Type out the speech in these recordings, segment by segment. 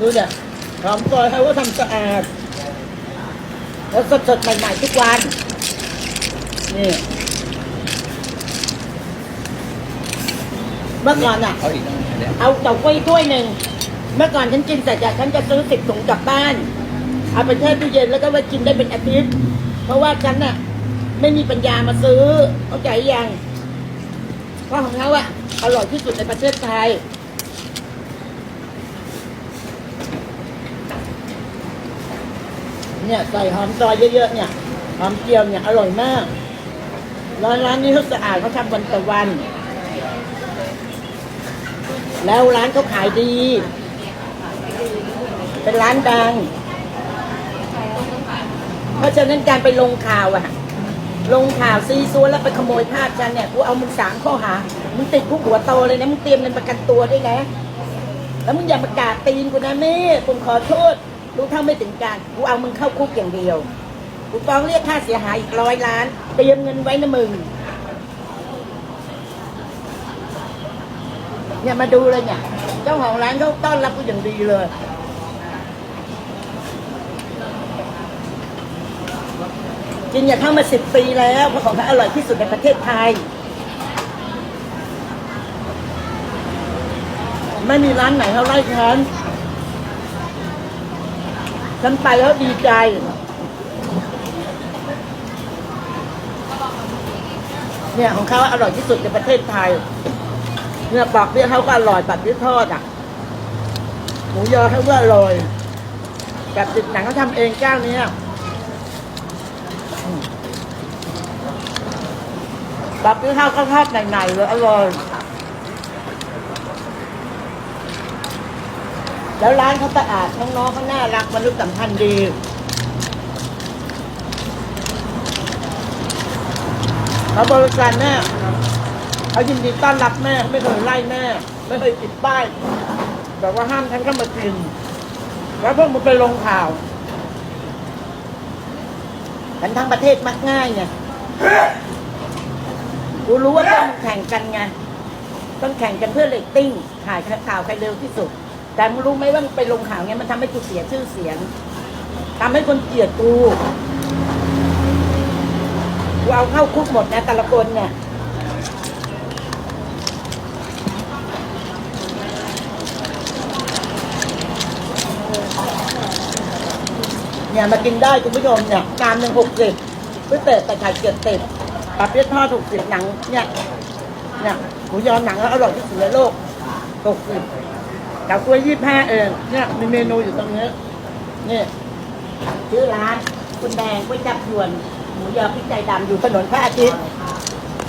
ดูเนี่ยหอมซอยให้ว่าทำสะอาดแล้วสดๆใหม่ๆทุกวัน นี่เมื่อก่อนอะ เขาอีกเนี่ยเอาเต่าก้วยถ้วยหนึ่ง เมื่อก่อนฉันกินเสร็จอะฉันจะซื้อสิบถุงกลับบ้าน เอาไปแช่ตู้เย็นแล้วก็ไว้กินได้เป็นอาทิตย์ เพราะว่าฉันน่ะ ไม่มีปัญญามาซื้อเข้าใจยังเพราะของเขาอะอร่อยที่สุดในประเทศไทย เนี่ยใส่หอมซอยเยอะๆเนี่ยหอมเจียวเนี่ยอร่อยมาก ร้านร้านนี้เขาสะอาดเขาทำวันต่อวัน แล้วร้านเขาขายดี เป็นร้านดัง เพราะฉะนั้นการไปลงข่าวอะลงข่าวซีซัวแล้วไปขโมยภาพฉันเนี่ยกูเอามึงสามข้อหา มึงติดคุกหัวโตเลยนะมึงเตรียมเงินประกันตัวด้วยนะ แล้วมึงอย่ามากราดตีนกูนะแม่ผมขอโทษ รู้เท่าไม่ถึงการกูเอามึงเข้าคุกอย่างเดียวกูฟ้องเรียกค่าเสียหายอีกร้อยล้านเตรียมเงินไว้นะมึงเนี่ยมาดูเลยเนี่ยเจ้าของร้านเขาต้อนรับกูอย่างดีเลยกินอย่าเข้ามาสิบปีแล้วเพราะของเขาอร่อยที่สุดในประเทศไทยไม่มีร้านไหนเขาไล่ฉัน ฉันไปแล้วดีใจ เนี่ยของเขาอร่อยที่สุดในประเทศไทย เนี่ยปอกเปี้ยเขาก็อร่อยแบบที่ทอดอะ หมูยอเขาก็อร่อยแบบติดหนังเขาทำเองเจ้าเนี้ยปอกเปี้ยเขาก็ทอดใหม่ๆเลยอร่อย แล้วร้านเขาสะอาดน้องๆเขาน่ารักมนุษย์สัมพันธ์ดีเขาบริการแม่เขายินดีต้อนรับแม่ไม่เคยไล่แม่ไม่เคยติดป้ายแบบว่าห้ามฉันเข้ามากิน แล้วพวกมึงไปลงข่าวกันทั้งประเทศมักง่ายไงกูรู้ว่าต้องแข่งกันไง ต้องแข่งกันเพื่อเรตติ้งถ่ายข่าวใครเร็วที่สุด แต่มึงรู้ไหมว่ามึงไปลงข่าวเงี้ยมันทำให้กูเสียชื่อเสียงทำให้คนเกลียดกูกูเอาเข้าคุกหมดนะแต่ละคนเนี่ยเนี่ยมากินได้คุณผู้ชมเนี่ยจานหนึ่งหกสิบพิเศษแต่ไข่เจ็ดสิบปลาเปี๊ยะทอดถูกสิบหนังเนี่ยเนี่ยหมูยอหนังแล้วอร่อยที่สุดในโลกหกสิบ เกากล้วยยี่ห้าเองเนี่ยมีเมนูอยู่ตรงนี้นี่ชื่อร้าน คุณแดงก๋วยจับยวน หมูยอพริกไทดำอยู่ถนนพระอาทิตย์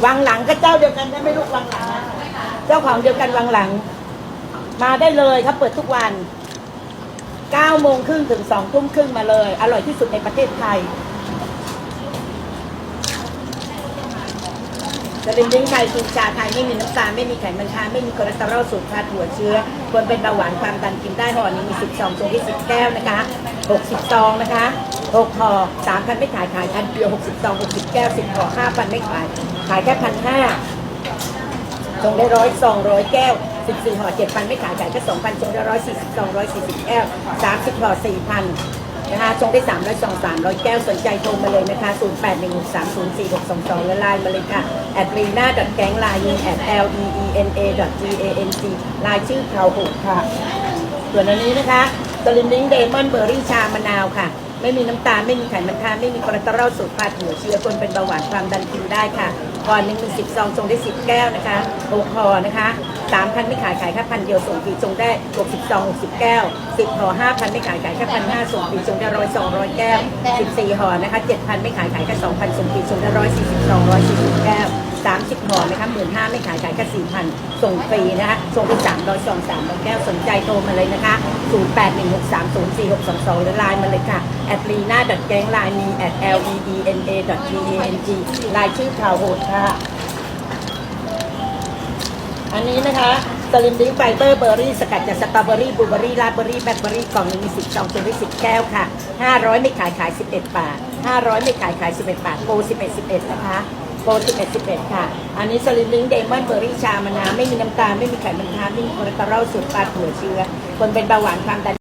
วังหลังก็เจ้าเดียวกันได้ไหม่ลูกวังหลังนะเจ้าของเดียวกันวังหลัง มาได้เลยครับเปิดทุกวัน9โมงครึ่งถึง2ทุ่มครึ่งมาเลย อร่อยที่สุดในประเทศไทย สลิมดิ้งไทยสูตรชาไทยไม่มีน้ำตาลไม่มีไขมันทาไม่มีคอเลสเตอรอลสูตรขาดหัวเชื้อคนเป็นเบาหวานความดันกินได้ห่อนี้มี10ซองที่10แก้วนะคะ60ซองนะคะ6ห่อ3,000ไม่ขายขายพันเดียว60ซอง60 แก้ว 10ห่อ5,000ไม่ขาย ขายแค่พันห้าส่งได้ร้อยสองร้อยแก้ว14ห่อ7,000ไม่ขายขายแค่2,000ส่งได้ร้อยสี่สิบสองร้อยสี่สิบแก้ว30ห่อ4,000น นะคะชงได้3 0 0 2 300 แก้วสนใจโทรมาเลยนะคะ 0 8 1 6 3 0 4 6 2 2และไลน์มาเลยค่ะ แอดรีน่าแก๊งไลน์ยิงแอด l e e n a g a n g ไลน์ชื่อเขาหุกค่ะ ส่วนอันนี้นะคะสลิมลิงเดมอนเบอร์รี่ชามะนาวค่ะ ไม่มีน้ำตาลไม่มีไขมันทานไม่มีคอเลสเตอรอลสูตรพาดหัวเชื้อคนเป็นเบาหวานความดันกินได้ค่ะก่อนหนึ่งเป็นสิบซองส่งได้สิบแก้วนะคะหกห่อนะคะสามพันไม่ขายขายแค่พันเดียวส่งฟรีส่งได้หกสิบซองหกสิบแก้วสิบห่อห้าพันไม่ขายขายแค่พันห้าส่งฟรีส่งได้ร้อยสองร้อยแก้วสิบสี่ห่อนะคะเจ็ดพันไม่ขายขายแค่สองพันส่งฟรีส่งได้ร้อยสี่สิบสองร้อยสี่สิบแก้ว สามสิบห่อนะคะหมื่นห้าไม่ขายขายแค่สี่พันส่งฟรีนะคะส่งไปสามร้อยสองสามร้อยแก้วสนใจโทรมาเลยนะคะศูนย์แปดหนึ่งหกสามศูนย์สี่หกสองสองหรือไลน์มาเลยค่ะแอดลีน่าดอตแกงไลน์มีแอด l e d n a g a n g ไลน์ชื่อข่าวโหดค่ะ อันนี้นะคะสลิมดิ้งไฟเบอร์เบอร์รี่สกัดจากสตรอเบอรี่บลูเบอรี่ลาเบอรี่แบล็คเบอรี่กล่องหนึงมี10ซองซื้อได้10แก้วค่ะ500ไม่ขายขาย11บเอ็ดบาท500ไม่ขายขาย11บเอ็ดบาทโปร11 11นะคะ ปร11 11 ค่ะ อันนี้สลิมลิงเดมอนเบอร์รี่ชามะนาวไม่มีน้ำตาล ไม่มีไขมันทานไม่มีคอเลสเตอรอลสูตรปลาถั่วเชื้อ คนเป็นเบาหวานความดัน